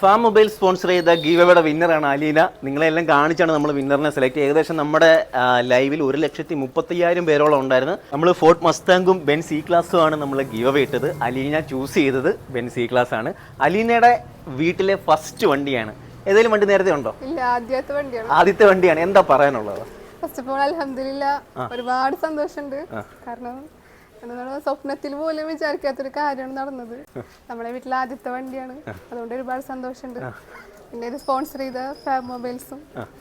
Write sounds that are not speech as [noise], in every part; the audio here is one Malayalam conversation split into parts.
ഫാം മൊബൈൽ സ്പോൺസർ ചെയ്ത ഗീവയുടെ വിന്നറാണ് അലീന. നിങ്ങളെല്ലാം കാണിച്ചാണ് നമ്മൾ വിന്നറിനെ സെലക്ട് ചെയ്തത്. ഏകദേശം നമ്മുടെ ലൈവിൽ ഒരു ലക്ഷത്തി മുപ്പത്തയ്യായിരം പേരോളം ഉണ്ടായിരുന്നു. നമ്മൾ ഫോർട്ട് മസ്താങ്കും ബെൻ സി ക്ലാസ്സും ആണ് നമ്മൾ ഗീവ ഇട്ടത്. അലീന ചൂസ് ചെയ്തത് ബെൻ സി ക്ലാസ് ആണ് അലീനയുടെ വീട്ടിലെ ഫസ്റ്റ് വണ്ടിയാണ്. ഏതെങ്കിലും വണ്ടി നേരത്തെ ഉണ്ടോ? ആദ്യത്തെ വണ്ടിയാണ്. ആദ്യത്തെ വണ്ടിയാണ്. എന്താ പറയാനുള്ളത്? ഫസ്റ്റ് ഓഫ് ഓൾ അലഹമില്ല ഒരുപാട് സന്തോഷമുണ്ട്. കാരണം എന്താണ് സ്വപ്നത്തിൽ പോലും വിചാരിക്കാത്തൊരു കാര്യമാണ് നടന്നത്. നമ്മുടെ വീട്ടിലെ ആദ്യത്തെ വണ്ടിയാണ്. അതുകൊണ്ട് ഒരുപാട് സന്തോഷമുണ്ട്. പിന്നെ ഇത് സ്പോൺസർ ചെയ്ത ഫാബ് മൊബൈൽസും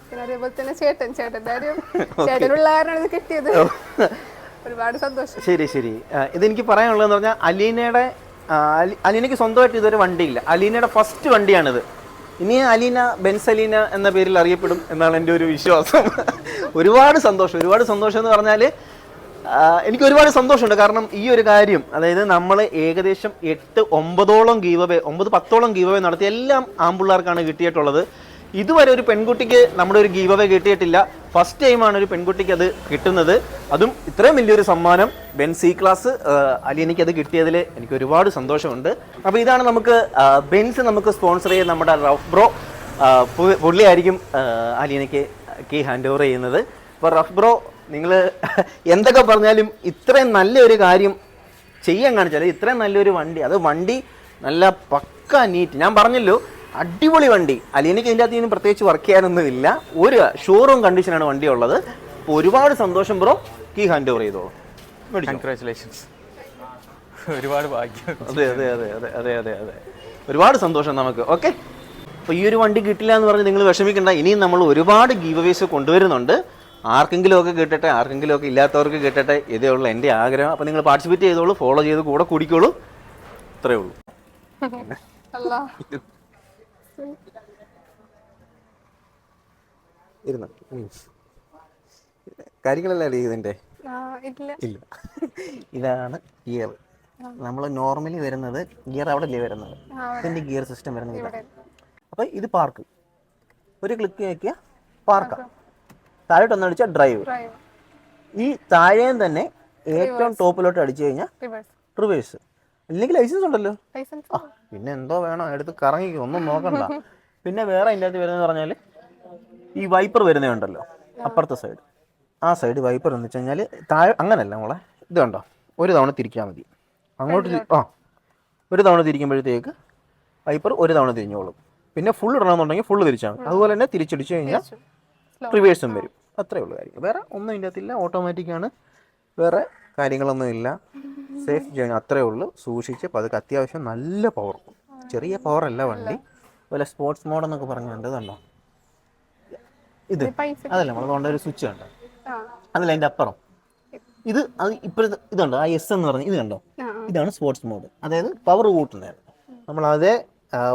പിന്നെ അതേപോലെ തന്നെ ചേട്ടൻ ചേട്ടന്റെ കാര്യം. ചേട്ടനുള്ള കാരണമാണ് ഇത് കിട്ടിയത്. ഒരുപാട് സന്തോഷം. ശരി ശരി. ഇതെനിക്ക് പറയാനുള്ളതെന്ന് പറഞ്ഞാൽ അലീനയുടെ അലീനയ്ക്ക് സ്വന്തമായിട്ട് ഇതൊരു വണ്ടിയില്ല. അലീനയുടെ ഫസ്റ്റ് വണ്ടിയാണിത്. ഇനി അലീന ബെൻസ് അലീന എന്ന പേരിൽ അറിയപ്പെടും എന്നാണ് എന്റെ ഒരു വിശ്വാസം. ഒരുപാട് സന്തോഷം. ഒരുപാട് സന്തോഷം എന്ന് പറഞ്ഞാൽ എനിക്ക് ഒരുപാട് സന്തോഷമുണ്ട്. കാരണം ഈ ഒരു കാര്യം അതായത് നമ്മൾ ഏകദേശം എട്ട് ഒമ്പതോളം ഗീവവേ ഒമ്പത് പത്തോളം ഗീവവേ നടത്തി എല്ലാം ആമ്പിള്ളേർക്കാണ് കിട്ടിയിട്ടുള്ളത്. ഇതുവരെ ഒരു പെൺകുട്ടിക്ക് നമ്മുടെ ഒരു ഗീവവേ കിട്ടിയിട്ടില്ല. ഫസ്റ്റ് ടൈമാണ് ഒരു പെൺകുട്ടിക്ക് അത് കിട്ടുന്നത്. അതും ഇത്രയും വലിയൊരു സമ്മാനം ബെൻ സി ക്ലാസ് അലി അത് കിട്ടിയതിൽ എനിക്ക് ഒരുപാട് സന്തോഷമുണ്ട്. അപ്പോൾ ഇതാണ് നമുക്ക് ബെൻസ് നമുക്ക് സ്പോൺസർ ചെയ്യുന്ന നമ്മുടെ റഫ് ബ്രോ. പുള്ളിയായിരിക്കും അലി എനിക്ക് കീ ഹാൻഡ് ഓവർ ചെയ്യുന്നത്. അപ്പോൾ റഫ് ബ്രോ നിങ്ങൾ എന്തൊക്കെ പറഞ്ഞാലും ഇത്രയും നല്ലൊരു കാര്യം ചെയ്യാൻ കാണിച്ചാൽ ഇത്രയും നല്ലൊരു വണ്ടി. അത് വണ്ടി നല്ല പക്ക നീറ്റ് ഞാൻ പറഞ്ഞല്ലോ അടിപൊളി വണ്ടി. അലീനയ്ക്ക് ഇതിന്റെ അകത്ത് ഇനി പ്രത്യേകിച്ച് വർക്ക് ചെയ്യാനൊന്നും ഇല്ല. ഒരു ഷോറൂം കണ്ടീഷനാണ് വണ്ടി ഉള്ളത്. അപ്പോൾ ഒരുപാട് സന്തോഷം ബ്രോ. കീ ഹാൻഡ് ഓവർ ചെയ്തോളൂ. കൺഗ്രാറ്റുലേഷൻസ് ഒരുപാട് ഭാഗ്യം. അതെ അതെ അതെ അതെ അതെ അതെ അതെ. ഒരുപാട് സന്തോഷം നമുക്ക്. ഓക്കെ അപ്പോൾ ഈ ഒരു വണ്ടി കിട്ടില്ല എന്ന് പറഞ്ഞ് നിങ്ങൾ വിഷമിക്കേണ്ട. ഇനിയും നമ്മൾ ഒരുപാട് ഗീവ് കൊണ്ടുവരുന്നുണ്ട്. ആർക്കെങ്കിലും ഒക്കെ കിട്ടട്ടെ ആർക്കെങ്കിലും ഒക്കെ ഇല്ലാത്തവർക്ക് കിട്ടട്ടെ ഇതേ ഉള്ളൂ എന്റെ ആഗ്രഹം. അപ്പോൾ നിങ്ങൾ പാർട്ടിസിപ്പേറ്റ് ചെയ്തോളൂ ഫോളോ ചെയ്ത് കൂടെ കുടിക്കോളൂ. ഇത്രയേ ഉള്ളൂ. ഇരുന്നു? കാര്യങ്ങളല്ലേ ഇതിന്റെ ഇതിന്റെ? ഇല്ല. ഇതാണ് ഗിയർ നമ്മൾ നോർമലി വരുന്നത് ഗിയർ അവിടെ അല്ലേ വരുന്നത് ഇതിന്റെ ഗിയർ സിസ്റ്റം വരുന്നത് അപ്പൊ അപ്പോൾ ഇത് പാർക്ക് ഒരു ക്ലിക്ക് നോക്കിയാൽ പാർക്കാം താഴോട്ട് ഒന്ന് അടിച്ചാൽ ഡ്രൈവ് ഈ താഴെയും തന്നെ ഏറ്റവും ടോപ്പിലോട്ട് അടിച്ചു കഴിഞ്ഞാൽ റിവേഴ്സ് ഇല്ലെങ്കിൽ ലൈസൻസ് ഉണ്ടല്ലോ. ആ പിന്നെ എന്തോ വേണം എടുത്ത് കറങ്ങിക്കും ഒന്നും നോക്കണ്ട. [laughs] പിന്നെ വേറെ അതിന്റെ അകത്ത് വരുന്നത് പറഞ്ഞാൽ ഈ വൈപ്പർ വരുന്നതുണ്ടല്ലോ അപ്പുറത്തെ സൈഡ് ആ സൈഡ് വൈപ്പർ എന്ന് വെച്ച് കഴിഞ്ഞാൽ താഴെ അങ്ങനല്ല മോളെ ഇത് കണ്ടോ ഒരു തവണ തിരിക്കാൻ മതി. അങ്ങോട്ട് ആ ഒരു തവണ തിരിക്കുമ്പോഴത്തേക്ക് വൈപ്പർ ഒരു തവണ തിരിഞ്ഞോളും. പിന്നെ ഫുൾ ഇടണമെന്നുണ്ടെങ്കിൽ ഫുൾ തിരിച്ചാൽ മതി. അതുപോലെ തന്നെ തിരിച്ചടിച്ചു കഴിഞ്ഞാൽ റിവേഴ്സും വരും. അത്രേ ഉള്ളൂ കാര്യം വേറെ ഒന്നും ഇതിന്റെ അകത്തില്ല ഓട്ടോമാറ്റിക് ആണ്. വേറെ കാര്യങ്ങളൊന്നും ഇല്ല. സേഫ് ജേണി അത്രേ ഉള്ളൂ. സൂക്ഷിച്ച് പതുക്കെ അത്യാവശ്യം നല്ല പവർ ചെറിയ പവർ അല്ല വണ്ടി. അതുപോലെ സ്പോർട്സ് മോഡ് എന്നൊക്കെ പറഞ്ഞുണ്ട് ഇതുണ്ടോ ഇത്. അതല്ല നമ്മൾ കൊണ്ട ഒരു സ്വിച്ച് കണ്ടോ? അതല്ല അതിന്റെ അപ്പുറം. ഇത് അത് ഇപ്പോഴത്തെ ഇതുണ്ടോ ആ എസ് എന്ന് പറഞ്ഞ ഇത് കണ്ടോ? ഇതാണ് സ്പോർട്സ് മോഡ് അതായത് പവർ കൂട്ടുന്നതാണ്. നമ്മൾ അതേ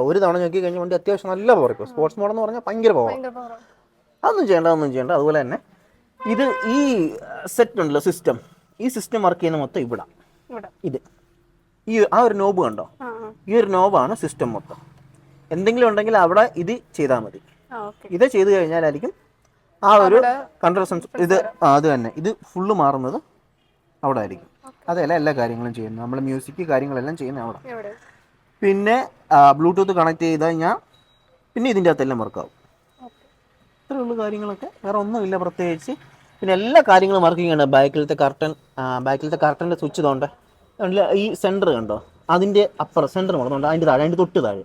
ഒരു തവണ നോക്കി കഴിഞ്ഞ വണ്ടി അത്യാവശ്യം നല്ല പവർ ഇപ്പോൾ സ്പോർട്സ് മോഡ് എന്ന് പറഞ്ഞാൽ ഭയങ്കര പവർ. അതൊന്നും ചെയ്യേണ്ട അതൊന്നും ചെയ്യേണ്ട. അതുപോലെ തന്നെ ഇത് ഈ സെറ്റ് ഉണ്ടല്ലോ സിസ്റ്റം ഈ സിസ്റ്റം വർക്ക് ചെയ്യുന്ന മൊത്തം ഇവിടെ. ഇത്. ഈ ആ ഒരു നോബ് കണ്ടോ. ഈ ഒരു നോബാണ് സിസ്റ്റം മൊത്തം. എന്തെങ്കിലും ഉണ്ടെങ്കിൽ അവിടെ ഇത് ചെയ്താൽ മതി. ഇത് ചെയ്ത് കഴിഞ്ഞാലായിരിക്കും ആ ഒരു കൺട്രോൾ സെൻസ് ഇത് അത് തന്നെ. ഇത് ഫുള്ള് മാറുന്നത് അവിടെ ആയിരിക്കും. അതല്ല എല്ലാ കാര്യങ്ങളും ചെയ്യുന്നത്. നമ്മൾ മ്യൂസിക് കാര്യങ്ങളെല്ലാം ചെയ്യുന്നത് അവിടെ. പിന്നെ ബ്ലൂടൂത്ത് കണക്ട് ചെയ്ത് കഴിഞ്ഞാൽ പിന്നെ ഇതിന്റെ അകത്തെല്ലാം വർക്കാവും ഇത്രേ ഉള്ളൂ കാര്യങ്ങളൊക്കെ. വേറെ ഒന്നുമില്ല പ്രത്യേകിച്ച്. പിന്നെ എല്ലാ കാര്യങ്ങളും വർക്കിംഗ് ആണ് ബാക്കിലത്തെ കർട്ടൻ ബാക്കിലത്തെ കർട്ടന്റെ സ്വിച്ച് തോണ്ട ഈ സെന്റർ കണ്ടോ? അതിന്റെ അപ്പുറം സെന്റർ മുളന്നുണ്ട് അതിന്റെ താഴെ അതിന്റെ തൊട്ട് താഴെ.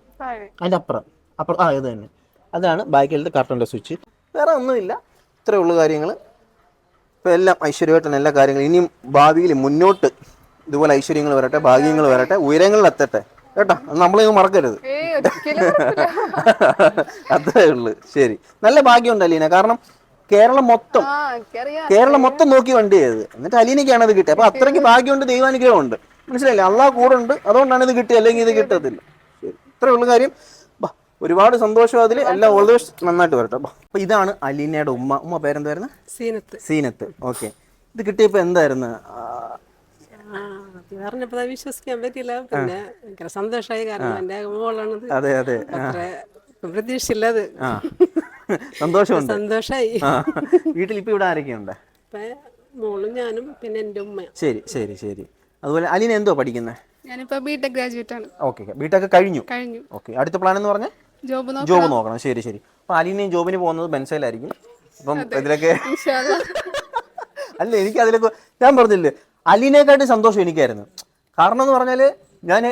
അതിന്റെ അപ്പുറം അപ്പുറം ആ ഇത് തന്നെ. അതാണ് ബാക്കിലത്തെ കർട്ടന്റെ സ്വിച്ച് വേറെ ഒന്നുമില്ല. ഇത്രേ ഉള്ളൂ കാര്യങ്ങൾ. ഇപ്പോൾ എല്ലാം ഐശ്വര്യമായിട്ടാണ് എല്ലാ കാര്യങ്ങളും. ഇനിയും ഭാവിയിൽ മുന്നോട്ട് ഇതുപോലെ ഐശ്വര്യങ്ങൾ വരട്ടെ ഭാഗ്യങ്ങൾ വരട്ടെ ഉയരങ്ങളിൽ എത്തട്ടെ. കേട്ടോ? നമ്മൾ നമ്മളിത് മറക്കരുത്. [laughs] അത്രേ ഉള്ളു. ശരി. നല്ല ഭാഗ്യമുണ്ട് അലീന. കാരണം കേരളം മൊത്തം കേരളം മൊത്തം നോക്കി വണ്ടി ചെയ്തത് എന്നിട്ട് അലീനയ്ക്കാണ് ഇത് കിട്ടിയത് അപ്പൊ അത്രയ്ക്ക് ഭാഗ്യമുണ്ട് ദൈവാനുഗ്രഹമുണ്ട്. മനസ്സിലായില്ലേ? അള്ളാഹ് കൂടെ ഉണ്ട്. അതുകൊണ്ടാണ് ഇത് കിട്ടിയത് അല്ലെങ്കിൽ ഇത് കിട്ടത്തില്ല. ശരി. ഇത്രേ ഉള്ളു കാര്യം. ഒരുപാട് സന്തോഷം അതിൽ എല്ലാം ഓൾ ദി ബെസ്റ്റ് നന്നായിട്ട് വരട്ടെ. അപ്പൊ ഇതാണ് അലീനയുടെ ഉമ്മ. ഉമ്മ പേരെന്തായിരുന്നു? സീനത്ത്. സീനത്ത്. ഓക്കെ. ഇത് കിട്ടിയപ്പോ എന്തായിരുന്നു? അത് പറഞ്ഞപ്പോ വിശ്വസിക്കാൻ പറ്റില്ല പിന്നെ ഭയങ്കര സന്തോഷമായി കാരണം എന്റെ മോളാണത്. അതെ അതെ. പ്രതീക്ഷയില്ലത്. സന്തോഷമുണ്ട്. സന്തോഷായി. വീട്ടിൽ ഇപ്പൊ ഇവിടെ ആരൊക്കെയുണ്ട്? മോളും ഞാനും പിന്നെ എന്റെ ഉമ്മ. ശരി ശരി ശരി. അതുപോലെ അലീന എന്തോ പഠിക്കുന്നത് ഞാനിപ്പോ ബിടെക് ഗ്രാജുവേറ്റ് ആണ്. ഓക്കെ ബിടെക് കഴിഞ്ഞു? കഴിഞ്ഞു. ഓക്കെ. അടുത്ത പ്ലാൻ എന്ന് പറഞ്ഞാൽ? ജോബ് ജോബ് നോക്കണം. ശരി ശരി. അപ്പൊ അലീനയും ജോബിന് പോകുന്നത് ബെൻസയിലായിരിക്കും. അപ്പം ഇതിലൊക്കെ. [laughs] അല്ല എനിക്ക് അതിലൊക്കെ ഞാൻ പറഞ്ഞില്ലേ അലീനേക്കാട്ടി സന്തോഷം എനിക്കായിരുന്നു. കാരണം എന്ന് പറഞ്ഞാൽ ഞാൻ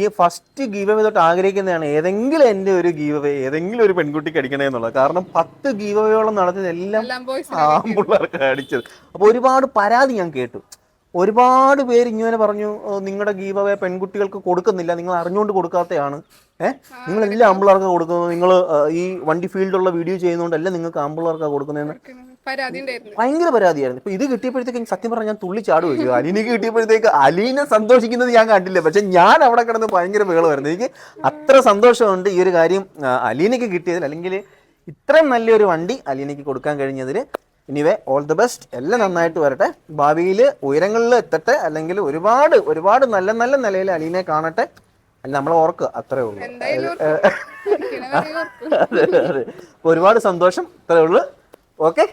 ഈ ഫസ്റ്റ് ഗീവ് അവേ തൊട്ട് ആഗ്രഹിക്കുന്നതാണ് ഏതെങ്കിലും എന്റെ ഒരു ഗീവ് അവേ ഏതെങ്കിലും ഒരു പെൺകുട്ടിക്ക് അടിക്കണേ എന്നുള്ളത്. കാരണം പത്ത് ഗീവ് അവേയോളം നടത്തിയത് എല്ലാം ആമ്പിള്ളേർക്ക് അടിച്ചത്. അപ്പോൾ ഒരുപാട് പരാതി ഞാൻ കേട്ടു. ഒരുപാട് പേര് ഇങ്ങനെ പറഞ്ഞു നിങ്ങളുടെ ഗീവ് അവേ പെൺകുട്ടികൾക്ക് കൊടുക്കുന്നില്ല. നിങ്ങൾ അറിഞ്ഞുകൊണ്ട് കൊടുക്കാത്തതാണ് ഏഹ് നിങ്ങൾ എല്ലാ ആമ്പിള്ളേർക്ക് കൊടുക്കുന്നത്. നിങ്ങൾ ഈ വണ്ടി ഫീൽഡുള്ള വീഡിയോ ചെയ്യുന്നതുകൊണ്ടല്ല നിങ്ങൾക്ക് ആമ്പിള്ളേർക്കാണ് കൊടുക്കുന്നതെന്ന്? ഭയങ്കര പരാതിയായിരുന്നു. ഇപ്പൊ ഇത് കിട്ടിയപ്പോഴത്തേക്കും സത്യം പറഞ്ഞാൽ ഞാൻ തുള്ളി ചാട് വയ്ക്കും അലീനക്ക് കിട്ടിയപ്പോഴത്തേക്ക് അലീനെ സന്തോഷിക്കുന്നത് ഞാൻ കണ്ടില്ല. പക്ഷെ ഞാൻ അവിടെ കിടന്ന് ഭയങ്കര ബഹളമായിരുന്നു. എനിക്ക് അത്ര സന്തോഷമുണ്ട് ഈ ഒരു കാര്യം അലീനയ്ക്ക് അലീനക്ക് കിട്ടിയതിൽ. അല്ലെങ്കിൽ ഇത്രയും നല്ലൊരു വണ്ടി അലീനയ്ക്ക് കൊടുക്കാൻ കഴിഞ്ഞതിൽ ഇനിവേ ഓൾ ദി ബെസ്റ്റ് എല്ലാം നന്നായിട്ട് വരട്ടെ. ഭാവിയിൽ ഉയരങ്ങളിൽ എത്തട്ടെ. അല്ലെങ്കിൽ ഒരുപാട് ഒരുപാട് നല്ല നല്ല നിലയിൽ അലീനെ കാണട്ടെ. അല്ല നമ്മളെ ഓർക്കുക. അത്രേ ഉള്ളൂ. ഒരുപാട് സന്തോഷം. അത്രേ ഉള്ളൂ. ഓക്കെ?